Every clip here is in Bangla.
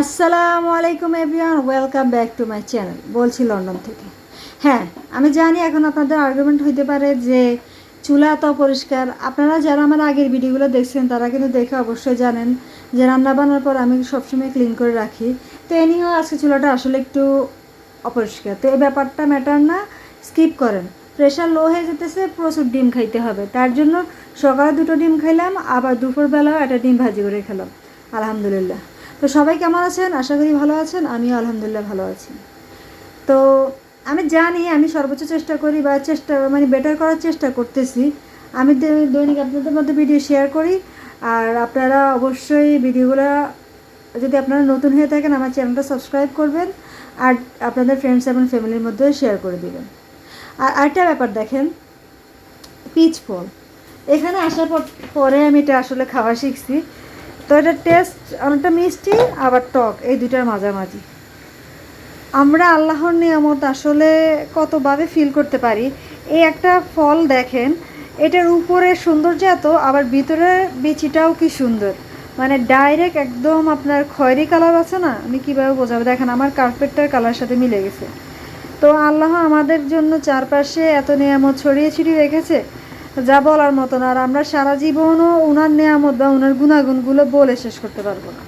আসসালামু আলাইকুম everyone, welcome back to my channel, বলছি লন্ডন থেকে। হ্যাঁ আমি জানি এখন আপনাদের আর্গুমেন্ট হইতে পারে যে চুলা এত পরিষ্কার আপনারা যারা আমার আগের ভিডিওগুলো দেখছেন, তারা কিন্তু দেখে অবশ্যই জানেন যে রান্না বান্নার পর আমি সবসময় ক্লিন করে রাখি। তো এনিও আজকে চুলাটা আসলে একটু অপরিষ্কার। তো এই ব্যাপারটা ম্যাটার না স্কিপ করেন। প্রেশার লো হয়ে যেতেছে, প্রচুর ডিম খাইতে হবে। তার জন্য সকালে দুটো ডিম খাইলাম, আবার দুপুরবেলাও একটা ডিম ভাজি করে খেলাম। আলহামদুলিল্লাহ। তো সবাই কেমন আছেন? আশা করি ভালো আছেন। আমিও আলহামদুলিল্লাহ ভালো আছি। তো আমি জানি, আমি সর্বোচ্চ চেষ্টা করি বা চেষ্টা মানে বেটার করার চেষ্টা করতেছি। আমি দৈনিক আপনাদের মধ্যে ভিডিও শেয়ার করি। আর আপনারা অবশ্যই ভিডিওগুলো যদি আপনারা নতুন হয়ে থাকেন, আমার চ্যানেলটা সাবস্ক্রাইব করবেন। আর আপনাদের ফ্রেন্ডস এবং ফ্যামিলির মধ্যে শেয়ার করে দিবেন। আর আরেকটা ব্যাপার দেখেন পিচ ফল। এখানে আসার পর, পরে আমি এটা আসলে খাওয়া শিখছি। তো এটার টেস্ট অনেকটা মিষ্টি, আবার টক, এই দুইটার মাঝামাঝি। আমরা আল্লাহর নিয়ামত আসলে কতভাবে ফিল করতে পারি? এই একটা ফল দেখেন, এটার উপরে সৌন্দর্য এত, আবার ভিতরে বিচিটাও কি সুন্দর। মানে ডাইরেক্ট একদম আপনার খয়েরি কালার আছে না? আমি কীভাবে বোঝাবো? দেখেন, আমার কার্পেটটার কালার সাথে মিলে গেছে। তো আল্লাহ আমাদের জন্য চারপাশে এত নিয়ামত ছড়িয়ে ছিটিয়ে রেখেছে। যা বলার মতো না আর আমরা সারা জীবনও ওনার নিয়ামত বা ওনার গুণাগুণগুলো বলে শেষ করতে পারব না।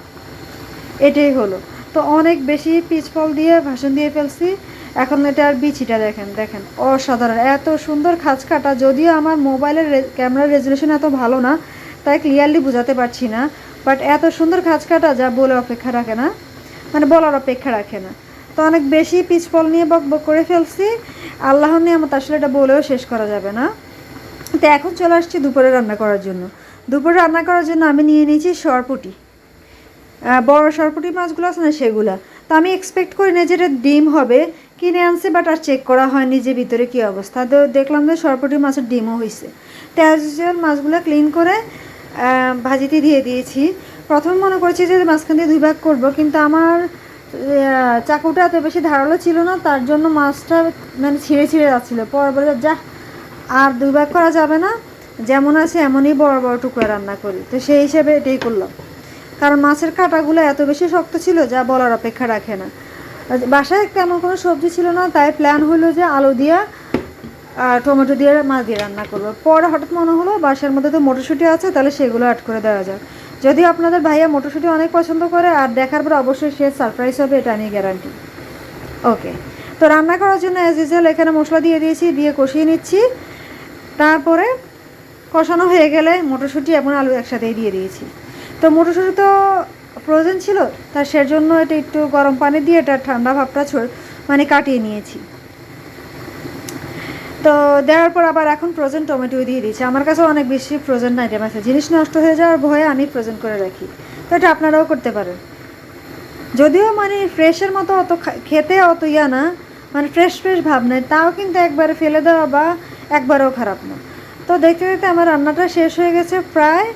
এটাই হলো। তো অনেক বেশি পিচ ফল দিয়ে, ভাষণ দিয়ে ফেলছি। এখন এটার বিচিটা দেখেন দেখেন, অসাধারণ। এত সুন্দর খাঁজ কাটা, যদিও আমার মোবাইলের ক্যামেরার রেজুলেশন এত ভালো না, তাই ক্লিয়ারলি বোঝাতে পারছি না। বাট এত সুন্দর খাঁজ কাটা যা বলে অপেক্ষা রাখে না মানে বলার অপেক্ষা রাখে না। তো অনেক বেশি পিচ ফল নিয়ে বক বক করে ফেলছি। আল্লাহর নিয়ামত আসলে এটা বলেও শেষ করা যাবে না। তো এখন চলে আসছি দুপুরে রান্না করার জন্য। দুপুরে রান্না করার জন্য আমি নিয়ে নিয়েছি সরপুটি। বড় সরপুটি মাছগুলো আছে না সেগুলা। তো আমি এক্সপেক্ট করি না যে এটা ডিম হবে। কিনে আনছে বাট আর চেক করা হয়নি যে ভিতরে কী অবস্থা। তো দেখলাম যে সরপুটি মাছের ডিমও হয়েছে তো অ্যাজ ইউজুয়াল মাছগুলো ক্লিন করে ভাজিতে দিয়ে দিয়েছি। প্রথম মনে করেছি যে মাঝখান দিয়ে দুই ভাগ করব, কিন্তু আমার চাকুটা এত বেশি ধারালো ছিল না, তার জন্য মাছটা মানে ছিঁড়ে ছিঁড়ে যাচ্ছিল। পরে বলে যা আর দুই ভাগ করা যাবে না। যেমন আছে এমনই বড় বড় টুকরা রান্না করি। তো সেই হিসেবে এটাই করলাম। কারণ মাছের কাঁটাগুলো এত বেশি শক্ত ছিল যা বলার অপেক্ষা রাখে না। বাসায় তেমন কোনো সবজি ছিল না, তাই প্ল্যান হলো যে আলু দিয়ে আর টমেটো দিয়ে মাছ দিয়ে রান্না করব। পরে হঠাৎ মনে হলো বাসার মধ্যে তো মটরশুঁটি আছে, তাহলে সেগুলো অ্যাড করে দেওয়া যায় যদিও আপনাদের ভাইয়া মটরশুঁটি অনেক পছন্দ করে, আর দেখার পর অবশ্যই সে সারপ্রাইজ হবে, এটা নিয়ে গ্যারান্টি ওকে তো রান্না করার জন্য অ্যাজ ইউজুয়াল এখানে মশলা দিয়ে দিয়েছি, দিয়ে কষিয়ে নিচ্ছি। তারপরে কষানো হয়ে গেলে মটরশুঁটি এবং আলু একসাথেই দিয়ে দিয়েছি। তো মটরশুঁটি তো প্রয়োজন ছিল, তা সেজন্য এটা একটু গরম পানি দিয়ে এটা ঠান্ডা ভাবটা মানে কাটিয়ে নিয়েছি। তো দেওয়ার পর আবার এখন ফ্রোজেন টমেটো দিয়ে দিয়েছি। আমার কাছে অনেক বেশি ফ্রোজেন আইটেম আছে জিনিস নষ্ট হয়ে যাওয়ার ভয়ে আমি ফ্রোজেন করে রাখি। তো এটা আপনারাও করতে পারেন। যদিও মানে ফ্রেশের মতো অত খেতে অত ইয়া না মানে ফ্রেশ ফ্রেশ ভাব নেই, তাও কিন্তু একবারে ফেলে দেওয়া বা একবারেও খারাপ না। তো দেখতে দেখতে আমার রান্নাটা শেষ হয়ে গেছে প্রায়,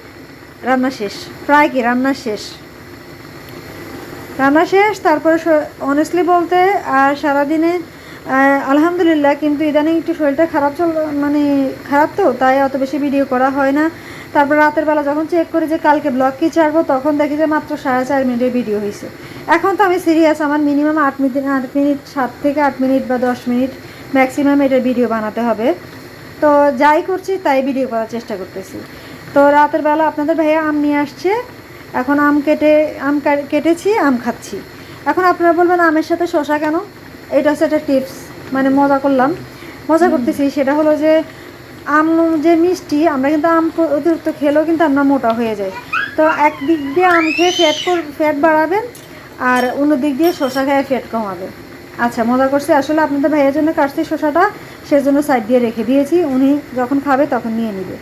রান্না শেষ। প্রায় কি? রান্না শেষ। রান্না শেষ, তারপরে অনেস্টলি বলতে, আর সারাদিনে আলহামদুলিল্লাহ, কিন্তু ইদানিং একটু শরীরটা খারাপ চল মানে খারাপ তো, তাই অত বেশি ভিডিও করা হয় না। তারপর রাতের বেলা যখন চেক করি যে কালকে ব্লগ কি ছাড়বো, তখন দেখি যে মাত্র সাড়ে চার মিনিটের ভিডিও হয়েছে এখন তো আমি সিরিয়াস আমার মিনিমাম আট মিনিট আট মিনিট, সাত থেকে আট মিনিট বা দশ মিনিট ম্যাক্সিমাম এটার ভিডিও বানাতে হবে। তো যাই করছি তাই ভিডিও করার চেষ্টা করতেছি। তো রাতের বেলা আপনাদের ভাইয়া আম নিয়ে আসছে। এখন আম কেটে আম কেটেছি আম খাচ্ছি। এখন আপনারা বলবেন আমের সাথে শশা কেন? এটা হচ্ছে একটা টিপস মানে মজা করলাম। মজা করতেছি সেটা হলো যে আম যে মিষ্টি আমরা কিন্তু আম অতিরিক্ত খেলেও কিন্তু আমরা মোটা হয়ে যাই। তো একদিক দিয়ে আম খেয়ে ফ্যাট ফ্যাট বাড়াবেন আর অন্য দিক দিয়ে শশা খেয়ে ফ্যাট কমাবেন। আচ্ছা মজা করছি। আসলে আপনাদের ভাইয়ের জন্য কাটছি শশাটা সেজন্য সাইড দিয়ে রেখে দিয়েছি। উনি যখন খাবে তখন নিয়ে নেবে।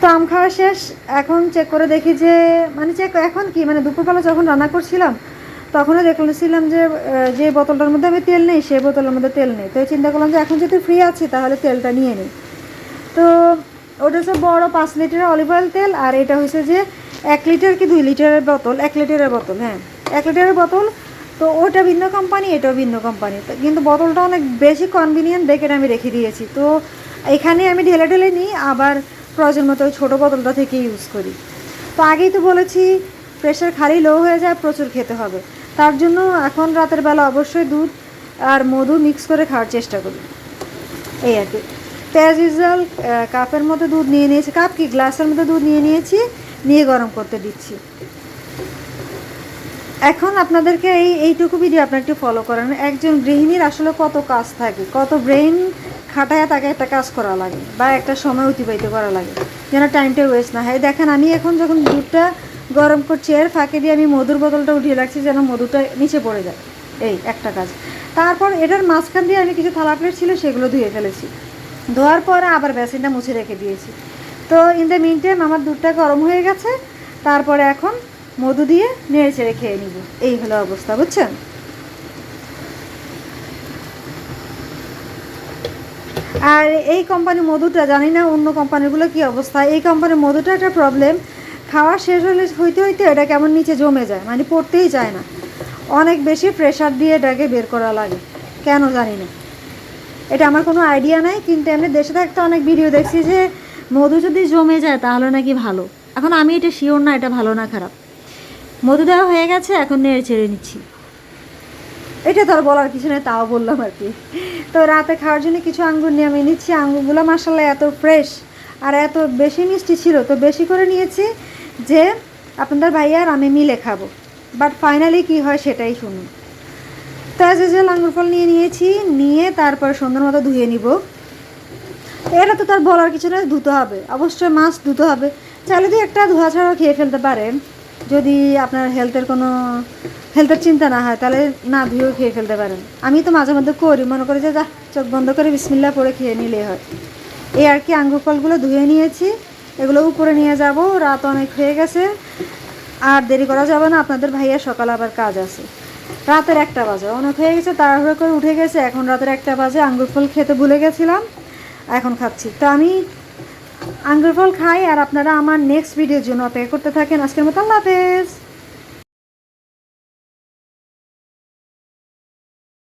তো আম খাওয়া শেষ। এখন চেক করে দেখি যে মানে চেক এখন কি মানে দুপুরবেলা যখন রান্না করছিলাম, তখনও দেখছিলাম যে যে বোতলটার মধ্যে আমি তেল নেই সেই বোতলের মধ্যে তেল নেই। তো চিন্তা করলাম যে, এখন যেহেতু ফ্রি আছি, তাহলে তেলটা নিয়ে নিই। তো ওটা হচ্ছে বড়ো পাঁচ লিটারের অলিভ অয়েল তেল, আর এটা হচ্ছে যে, এক লিটার কি দুই লিটারের বোতল? এক লিটারের বোতল হ্যাঁ। এক লিটারের বোতল তো ওটা ভিন্ন কোম্পানি এটাও ভিন্ন কোম্পানি কিন্তু বোতলটা অনেক বেশি কনভিনিয়েন্ট দেখে আমি রেখে দিয়েছি। তো এখানে আমি ঢেলে ঢেলে নিই, আবার প্রয়োজন মতো ওই ছোটো বোতলটা থেকে ইউজ করি। তো আগেই তো বলেছি প্রেশার খালি লো হয়ে যায়, প্রচুর খেতে হবে। তার জন্য এখন রাতের বেলা অবশ্যই দুধ আর মধু মিক্স করে খাওয়ার চেষ্টা করি। এই আর কি। তো অ্যাজ ইউজুয়াল কাপের মধ্যে দুধ নিয়ে নিয়েছি। কাপ কি? গ্লাসের মধ্যে দুধ নিয়ে নিয়েছি, নিয়ে গরম করতে দিচ্ছি। এখন আপনাদেরকে এই, এইটুকু ভিডিও আপনার একটু ফলো করেন। একজন গৃহিণীর আসলে কত কাজ থাকে, কত ব্রেন খাটায় তাকে একটা কাজ করা লাগে বা একটা সময় অতিবাহিত করা লাগে। যেন টাইমটা ওয়েস্ট না হয়। দেখেন, আমি এখন যখন দুধটা গরম করছি, এর ফাঁকে দিয়ে আমি মধুর বোতলটা উঠিয়ে রাখছি যেন মধুটা নিচে পড়ে যায়। এই একটা কাজ। তারপর এটার মাঝখান দিয়ে আমি কিছু থালা প্লেট ছিল, সেগুলো ধুয়ে ফেলেছি। ধোয়ার পরে আবার বেসিনটা মুছে রেখে দিয়েছি। তো ইন দ্য মিন টাইম আমার দুধটা গরম হয়ে গেছে। তারপরে এখন মধু দিয়ে নেড়ে চেড়ে খেয়ে নিব। এই হলো অবস্থা, বুঝছেন? আর এই কোম্পানি মধুটা, জানি না অন্য কোম্পানিগুলো কি অবস্থা, এই কোম্পানির মধুটা একটা প্রবলেম খাওয়া শেষ হলে, হইতে হইতে এটা কেমন নিচে জমে যায় মানে পড়তেই যায় না। অনেক বেশি প্রেশার দিয়ে এটাকে বের করা লাগে, কেন জানি না। এটা আমার কোনো আইডিয়া নাই, কিন্তু এমনি দেশে থাকতে অনেক ভিডিও দেখছি যে মধু যদি জমে যায় তাহলে নাকি ভালো। এখন আমি এটা শিওর না, এটা ভালো না, খারাপ। মধু দেওয়া হয়ে গেছে, এখন নেড়ে ছেড়ে নিচ্ছি। এটা তো আর বলার কিছু নেই, তাও বললাম আর কি। তো রাতে খাওয়ার জন্য কিছু আঙ্গুর নিয়ে আমি নিচ্ছি। আঙ্গুরগুলো মাসাল্লাহ এত ফ্রেশ আর এত বেশি মিষ্টি ছিল। তো বেশি করে নিয়েছি যে আপনাদের ভাইয়া আর আমি মিলে খাব। বাট ফাইনালি কি হয় সেটাই শুনুন। তো অ্যাজ ইউজুয়াল আঙ্গুর ফল নিয়ে নিয়েছি, নিয়ে তারপর সুন্দর মতো ধুয়ে নিব। এটা তো তার বলার কিছু নয় ধুতে হবে। অবশ্যই মাছ ধুতে হবে। চাইলে দিয়ে একটা ধোয়া ছাড়াও খেয়ে ফেলতে পারেন। যদি আপনার হেলথের কোনো হেলথের চিন্তা না হয়, তাহলে না ধুয়েও খেয়ে ফেলতে পারেন। আমি তো মাঝে মধ্যে করি, মনে করি যে, যা, চোখ বন্ধ করে বিসমিল্লা পরে খেয়ে নিলেই হয়। এই আর কি আঙ্গুর ফলগুলো ধুয়ে নিয়েছি, এগুলো উপরে নিয়ে যাব, রাত অনেক হয়ে গেছে। আর দেরি করা যাবে না, আপনাদের ভাইয়া সকালে আবার কাজ আছে। রাতের একটা বাজে, অনেক হয়ে গেছে, তাড়াহুড়ো করে উঠে গেছে, এখন রাতের একটা বাজে, আঙ্গুর ফল খেতে ভুলে গেছিলাম, এখন খাচ্ছি। তো আমি আঙ্গুর ফল খাই আর আপনারা আমার নেক্সট ভিডিওর জন্য অপেক্ষা করতে থাকেন। আজকের মতো আল্লাহ হাফেজ।